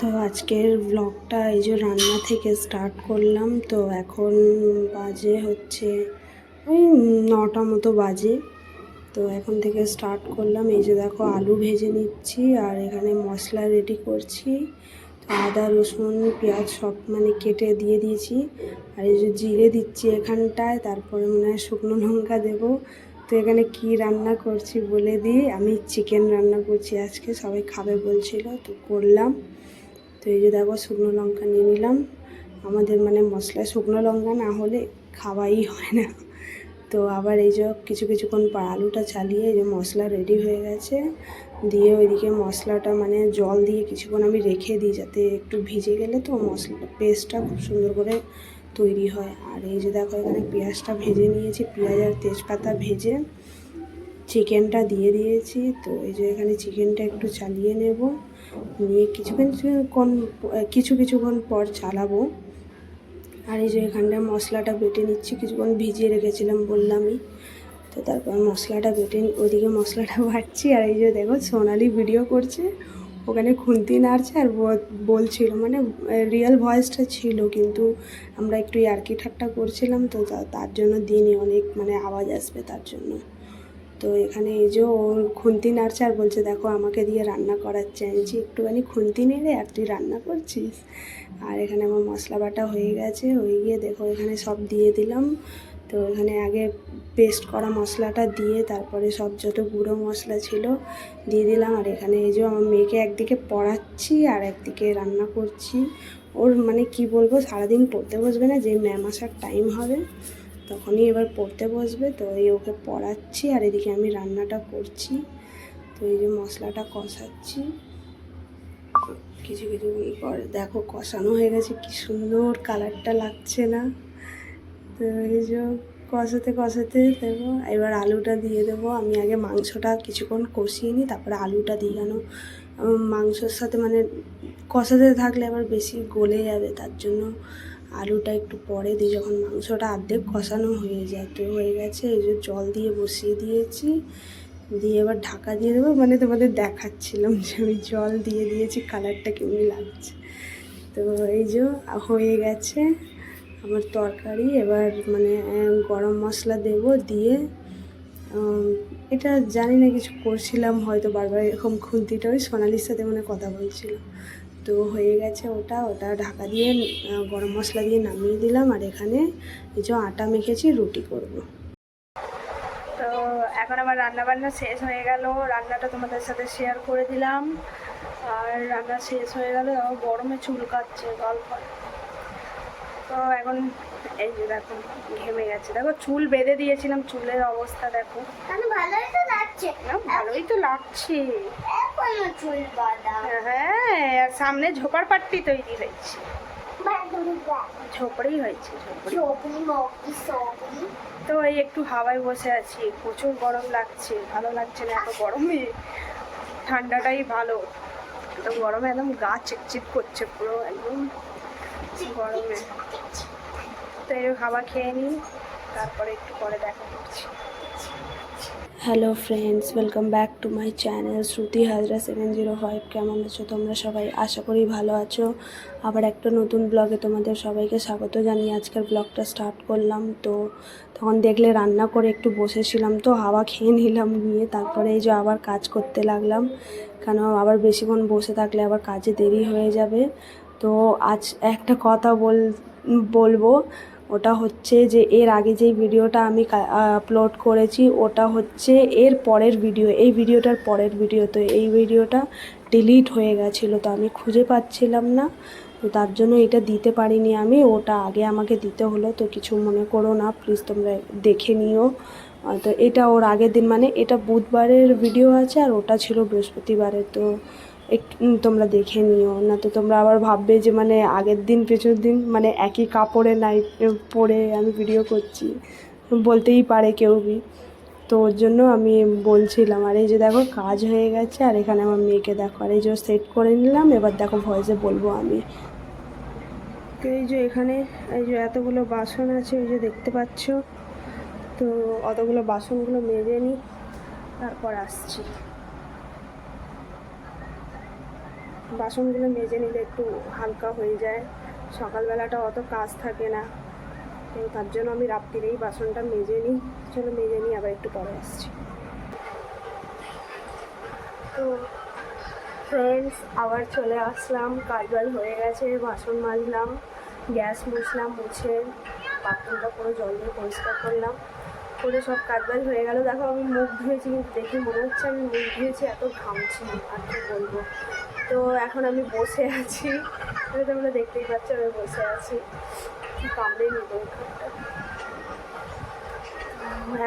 তো আজকের ব্লগটা এই যে রান্না থেকে স্টার্ট করলাম, তো এখন বাজে হচ্ছে ওই নটা মতো বাজে। তো এখন থেকে স্টার্ট করলাম, এই যে দেখো আলু ভেজে নিচ্ছি আর এখানে মশলা রেডি করছি। আদা, রসুন, পেঁয়াজ সব মানে কেটে দিয়ে দিয়েছি। আর এই যে জিরে দিচ্ছি এখানটায়, তারপরে মনে হয় শুকনো লঙ্কা দেবো। তো এখানে কি রান্না করছি বলে দিই, আমি চিকেন রান্না করছি আজকে, সবাই খাবে বলছিল, তো করলাম। তো এই যে দেখো, শুকনো লঙ্কা নিয়ে নিলাম। আমাদের মানে মশলা শুকনো লঙ্কা না হলে খাওয়াই হয় না। তো আবার এই যে কিছু কিছুক্ষণ আলুটা চালিয়ে এই যে মশলা রেডি হয়ে গেছে। দিয়ে ওইদিকে মশলাটা মানে জল দিয়ে কিছুক্ষণ আমি রেখে দিই যাতে একটু ভিজে গেলে তো মশলা পেস্টটা খুব সুন্দর করে তৈরি হয়। আর এই যে দেখো, এখানে পেঁয়াজটা ভেজে নিয়েছি। পেঁয়াজ আর তেজপাতা ভেজে চিকেনটা দিয়ে দিয়েছি। তো এই যে এখানে চিকেনটা একটু চালিয়ে নেব। নিয়ে কিছুক্ষণ কিছু কিছুক্ষণ পর চালাবো। আর এই যে এখানটায় মশলাটা বেটে নিচ্ছি। কিছুক্ষণ ভিজিয়ে রেখেছিলাম বললামই। তো তারপর মশলাটা বেটে ওইদিকে মশলাটা বাটছি আর এই যে দেখো, সোনালি ভিডিও করছে। ওখানে খুন্তি নাড়ছে আর বলছিল মানে রিয়েল ভয়েসটা ছিল, কিন্তু আমরা একটু ইয়ার্কি ঠাট্টা করছিলাম। তা- তার জন্য দিনই অনেক মানে আওয়াজ আসবে তার জন্য। তো এখানে এই যে ওর খুন্তি নাড়ছে আর বলছে দেখো আমাকে দিয়ে রান্না করাচ্ছে। আমি বলছি, একটুখানি খুন্তি নেড়ে আর তুই রান্না করছিস? আর এখানে আমার মশলা বাটা হয়ে গেছে হয়ে গিয়ে দেখো এখানে সব দিয়ে দিলাম। তো এখানে আগে পেস্ট করা মশলাটা দিয়ে তারপরে সব যত গুঁড়ো মশলা ছিল দিয়ে দিলাম। আর এখানে এই যে আমার মেয়েকে একদিকে পড়াচ্ছি আর একদিকে রান্না করছি। ওর মানে কি বলব সারাদিন পড়তে বসবে না যে ম্যাম আসার টাইম হবে। তখনই এবার পড়তে বসবে, তো এই ওকে পড়াচ্ছি আর এদিকে আমি রান্নাটা করছি। তো এই যে মশলাটা কষাচ্ছি। কিছু কিছু পর দেখো কষানো হয়ে গেছে, কি সুন্দর কালারটা লাগছে না। তো এই যে কষাতে কষাতে দেবো এবার আলুটা দিয়ে দেবো। আমি আগে মাংসটা কিছুক্ষণ কষিয়ে নিই, তারপরে আলুটা দিই কেন মাংসর সাথে মানে কষাতে থাকলে আবার বেশি গলে যাবে, তার জন্য আলুটা একটু পরে দিই, যখন মাংসটা অর্ধেক কষানো হয়ে যায়। তো হয়ে গেছে, এই যে জল দিয়ে বসিয়ে দিয়েছি। দিয়ে এবার ঢাকা দিয়ে দেবো মানে তোমাদের দেখাচ্ছিলাম যে আমি জল দিয়ে দিয়েছি কালারটা কেমনি লাগছে। তো এই যে হয়ে গেছে আমার তরকারি। এবার মানে গরম মশলা দেব দিয়ে এটা জানি না, কিছু করছিলাম হয়তো বারবার এরকম খুন্তিটা ওই সোনালির সাথে মানে কথা বলছিলাম তো হয়ে গেছে ওটা ওটা ঢাকা দিয়ে গরম মশলা দিয়ে নামিয়ে দিলাম আর এখানে এই যে আটা মেখেছি রুটি করব। তো এখন আমার রান্না বান্না শেষ হয়ে গেল। রান্নাটা তোমাদের সাথে শেয়ার করে দিলাম। আর রান্না শেষ হয়ে গেল গরমে চুল কাচ্ছে গল্প। তো এখন এই যে দেখো ঘেমে গেছে। দেখো চুল বেঁধে দিয়েছিলাম চুলের অবস্থা দেখো। ভালোই তো লাগছে। না, ভালোই তো লাগছে। এখনও চুল বাঁধা। হ্যাঁ আর সামনে ঝোপার পাট্টি তৈরি হয়েছে। হয়েছে ঝোপড়ি মকড়ি তো এই একটু হাওয়ায় বসে আছি প্রচুর গরম লাগছে ভালো লাগছে না এত গরমে? ঠান্ডাটাই ভালো। তো গরমে একদম গা চিপচিপ করছে পুরো একদম গরমে। তো এই খাবার খেয়ে নিই তারপরে একটু পরে দেখা করছি। Hello friends, welcome back to my channel Shruti Hazra seven zero five. কেমন আছো তোমরা সবাই? আশা করি ভালো আছো। আবার একটা নতুন ব্লগে তোমাদের সবাইকে স্বাগত জানিয়ে আজকের ব্লগটা স্টার্ট করলাম। তো তখন দেখলে রান্না করে একটু বসেছিলাম, তো হাওয়া খেয়ে নিলাম নিয়ে তারপরে এই যে আবার কাজ করতে লাগলাম। কেন আবার বেশিক্ষণ বসে থাকলে আবার কাজে দেরি হয়ে যাবে। তো আজ একটা কথা বল বলব ওটা হচ্ছে যে এর আগে যেই ভিডিওটা আমি আপলোড করেছি, ওটা হচ্ছে এর পরের ভিডিও। এই ভিডিওটার পরের ভিডিও। তো এই ভিডিওটা ডিলিট হয়ে গেছিল, তো আমি খুঁজে পাচ্ছিলাম না। তো তার জন্য এটা দিতে পারিনি আমি, ওটা আগে আমাকে দিতে হলো, তো কিছু মনে করো না প্লিজ তোমরা দেখে নিও। তো এটা ওর আগের দিন মানে এটা বুধবারের ভিডিও আছে আর ওটা ছিল বৃহস্পতিবারের, তো একটু তোমরা দেখে নিও, না তো তোমরা আবার ভাববে যে মানে আগের দিন, পেছনের দিন মানে একই কাপড়ে নাই পরে আমি ভিডিও করছি। বলতেই পারে কেউ বি। তো ওর জন্য আমি বলছিলাম, আর এই যে দেখো কাজ হয়ে গেছে, আর এখানে আমার মেয়েকে দেখো। আর এই যে সেট করে নিলাম, এবার দেখো ভয়েসে বলব আমি। তো এই যে এখানে, এই যে এতগুলো বাসন আছে ওই যে দেখতে পাচ্ছ। তো অতগুলো বাসনগুলো মেজে নিই, তারপর আসছি। বাসনগুলো মেজে নিলে একটু হালকা হয়ে যায়। সকালবেলাটা অত কাজ থাকে না। তো তার জন্য আমি রাত্রিরেই বাসনটা মেজে নিই। চলো মেজে নিই, আবার একটু পরে আসছি। তো ফ্রেন্ডস আবার চলে আসলাম। কাজ বাজ হয়ে গেছে, বাসন মাজলাম, গ্যাস মুছলাম, মুছে বাথরুমটা পুরো জল দিয়ে পরিষ্কার করলাম। করে সব কাজ বাজ হয়ে গেল। দেখো আমি মুখ ধুয়েছি কিন্তু দেখে মনে হচ্ছে আমি মুখ ধুয়েছি, এত ঘামছি, আর কি বলব। তো এখন আমি বসে আছি। তোমরা দেখতেই পাচ্ছ আমি বসে আছি। কি কামড়ে নিব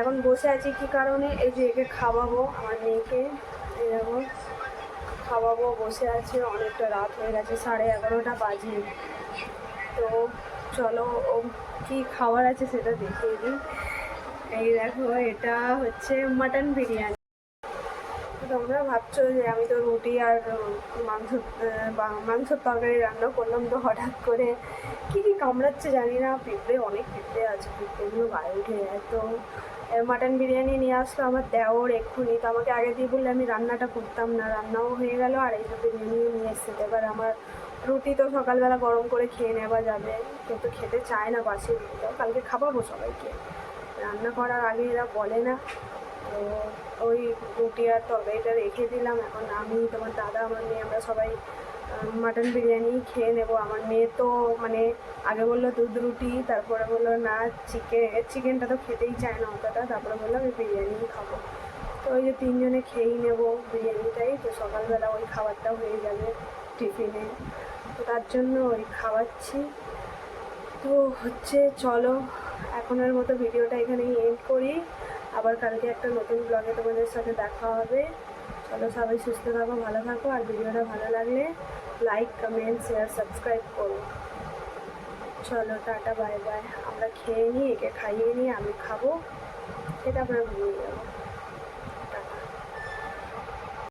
এখন বসে আছি কি কারণে? এই যে একে খাওয়াবো, আমার মেয়েকে। এরকম খাওয়াবো, বসে আছে, অনেকটা রাত হয়ে গেছে, সাড়ে এগারোটা বাজে। তো চলো, ও কী খাবার আছে সেটা দেখিয়ে দিই এই দেখো, এটা হচ্ছে মাটন বিরিয়ানি। তোমরা ভাবছ যে আমি তো রুটি আর মাংস মাংসর তরকারি রান্না করলাম তো হঠাৎ করে। কী কী কামড়াচ্ছে জানি না পিঁপড়ে অনেক পিঁপড়ে আছে পিঁপড়েগুলো গায়ে উঠে যায়। তো মাটন বিরিয়ানি নিয়ে আসলো আমার দেওর এক্ষুনি। তো আমাকে আগে দিয়ে বললে আমি রান্নাটা করতাম না, রান্নাও হয়ে গেল আর এই যে বিরিয়ানিও নিয়ে এসছে। এবার আমার রুটি তো সকালবেলা গরম করে খেয়ে নেওয়া যাবে। কিন্তু খেতে চায় না বাসি রুটিটা কালকে খাওয়াবো সবাইকে। রান্না করার আগে এরা বলে না। তো ওই রুটি আর তরকারিটা রেখে দিলাম। এখন আমি, তোমার দাদা, আমার মেয়ে, আমরা সবাই মাটন বিরিয়ানি খেয়ে নেব। আমার মেয়ে তো মানে আগে বলল দুধ রুটি, তারপরে বলল, না চিকেন চিকেনটা তো খেতেই চায় না অতটা। তারপরে বলল, আমি বিরিয়ানি খাব। তো ওই যে তিনজনে খেয়েই নেব বিরিয়ানিটাই। তো সকালবেলা ওই খাবারটা হয়ে যাবে টিফিনে। তো তার জন্য ওই খাওয়াচ্ছি। তো হচ্ছে চলো, এখনের মতো ভিডিওটা এখানেই এন্ড করি। আবার কালকে একটা নতুন ব্লগে তোমাদের সাথে দেখা হবে। চলো সবাই সুস্থ থাকো, ভালো থাকো, আর ভিডিওটা ভালো লাগলে লাইক কমেন্ট শেয়ার সাবস্ক্রাইব করো। চলো, টাটা বাই বাই আমরা খেয়ে নিই, একে খাইয়ে নিই, আমি খাব, এটা আমরা ঘুমিয়ে যাব।